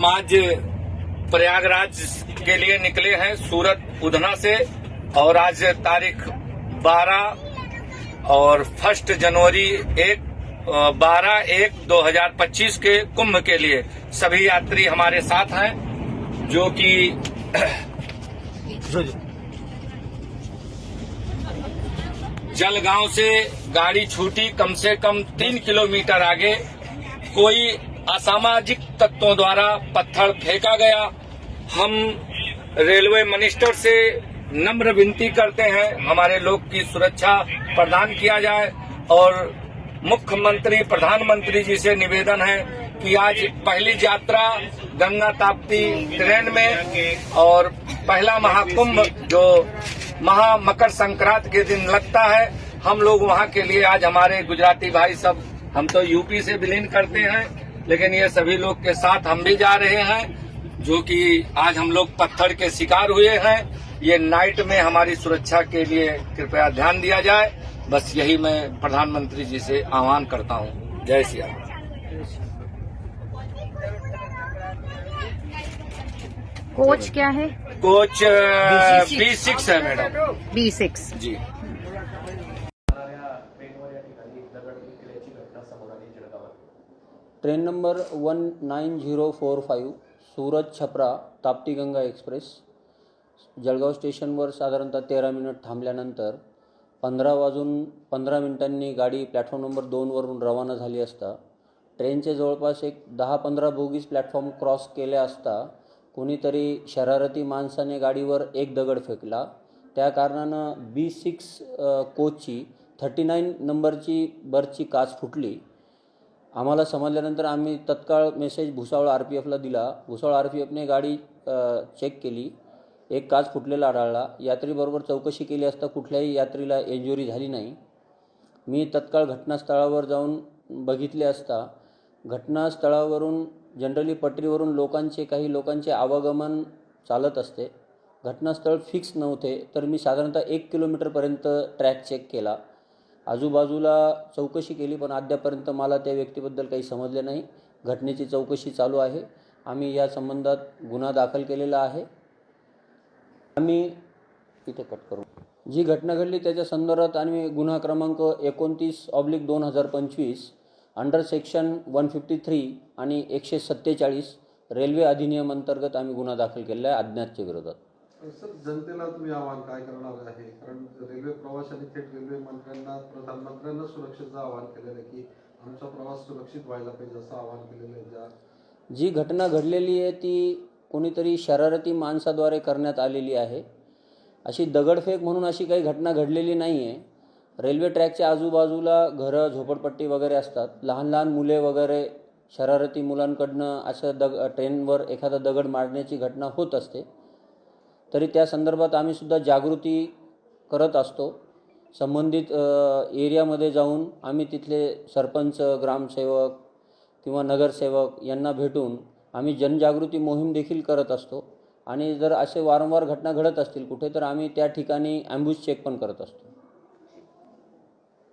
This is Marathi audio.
आज प्रयागराज के लिए निकले हैं सूरत उधना से, और आज तारीख 12 और फ़र्स्ट जनवरी एक बारह एक 2025 के कुंभ के लिए सभी यात्री हमारे साथ हैं, जो कि जलगांव से गाड़ी छूटी कम से कम तीन किलोमीटर आगे, कोई असामाजिक तत्वों द्वारा पत्थर फेंका गया। हम रेलवे मिनिस्टर से नम्र विनती करते हैं, हमारे लोग की सुरक्षा प्रदान किया जाए और मुख्यमंत्री, प्रधानमंत्री जी से निवेदन है कि आज पहली यात्रा गंगा ताप्ती ट्रेन में और पहला महाकुंभ जो महा मकर संक्रांत के दिन लगता है, हम लोग वहाँ के लिए आज हमारे गुजराती भाई सब, हम तो यूपी से विलीन करते हैं। लेकिन ये सभी लोग के साथ हम भी जा रहे हैं जो कि आज हम लोग पत्थर के शिकार हुए हैं। ये नाइट में हमारी सुरक्षा के लिए कृपया ध्यान दिया जाए। बस यही मैं प्रधानमंत्री जी से आह्वान करता हूँ। जय श्री राम। कोच क्या है? कोच बी सिक्स है मैडम। B six. जी। Train number one nine zero four five Surat Chhapra Tapti Ganga express. Jalgaon स्टेशनवर साधारणतः तेरा मिनिट थांबल्यानंतर पंधरा वाजून पंधरा मिनिटांनी गाडी प्लॅटफॉर्म नंबर दोनवरून रवाना झाली असता ट्रेनचे जवळपास एक दहा पंधरा बोगीज प्लॅटफॉर्म क्रॉस केल्या असता कोणीतरी शरारती माणसाने गाडीवर एक दगड फेकला. त्या कारणानं बी सिक्स कोचची थर्टी नाईन नंबरची बसची काच फुटली. आम्हाला समजल्यानंतर आम्ही तत्काळ मेसेज भुसावळ आर पी एफला दिला. भुसावळ आर पी एफने गाडी चेक केली. एक काच फुटलेला आढळला. यात्रीबरोबर चौकशी केली असता कुठल्याही यात्रीला इंजुरी झाली नाही. मी तत्काळ घटनास्थळावर जाऊन बघितले असता घटनास्थळावरून जनरली पटरीवरून लोकांचे काही लोकांचे आवागमन चालत असते. घटनास्थळ फिक्स नव्हते तर मी साधारणतः एक किलोमीटरपर्यंत ट्रॅक चेक केला. आजूबाजूला चौकशी केली पण अद्यापर्यंत मला त्या व्यक्तीबद्दल काही समजले नाही. घटनेची चौकशी चालू आहे. आम्ही या संबंधात गुन्हा दाखल केलेला आहे. आम्ही इथे कट करू. जी घटना घडली त्याच्या संदर्भात आम्ही गुन्हा क्रमांक एकोणतीस ऑब्लिक दोन हजार पंचवीस under section one fifty three आणि एकशे सत्तेचाळीस रेल्वे अधिनियम अंतर्गत आम्ही गुन्हा दाखल केलेला आहे अज्ञातच्या विरोधात. सर जनतेला तुम्ही आव्हान काय करणार आहे? कारण प्रवाशांनी थेट रेल्वे मंत्र्यांना प्रधानमंत्र्यांना सुरक्षेचं आवाहन केलेलं आहे की आमचा प्रवास सुरक्षित व्हायला पाहिजे असं आवाहन केलेलं आहे. ज्या जी घटना घडलेली आहे ती कोणीतरी शरारती माणसाद्वारे करण्यात आलेली आहे. अशी दगडफेक म्हणून अशी काही घटना घडलेली नाही आहे रेल्वे ट्रॅकच्या आजूबाजूला घरं झोपडपट्टी वगैरे असतात. लहान लहान मुले वगैरे शरारती मुलांकडनं अशा दग ट्रेनवर एखादा दगड मारण्याची घटना होत असते. तरी त्या संदर्भात आम्हीसुद्धा जागृती करत असतो. संबंधित एरियामध्ये जाऊन आम्ही तिथले सरपंच ग्रामसेवक किंवा नगरसेवक यांना भेटून आम्ही जनजागृती मोहीम देखील करत असतो. आणि जर असे वारंवार घटना घडत असतील कुठे तर आम्ही त्या ठिकाणी ॲम्ब्युस चेक पण करत असतो.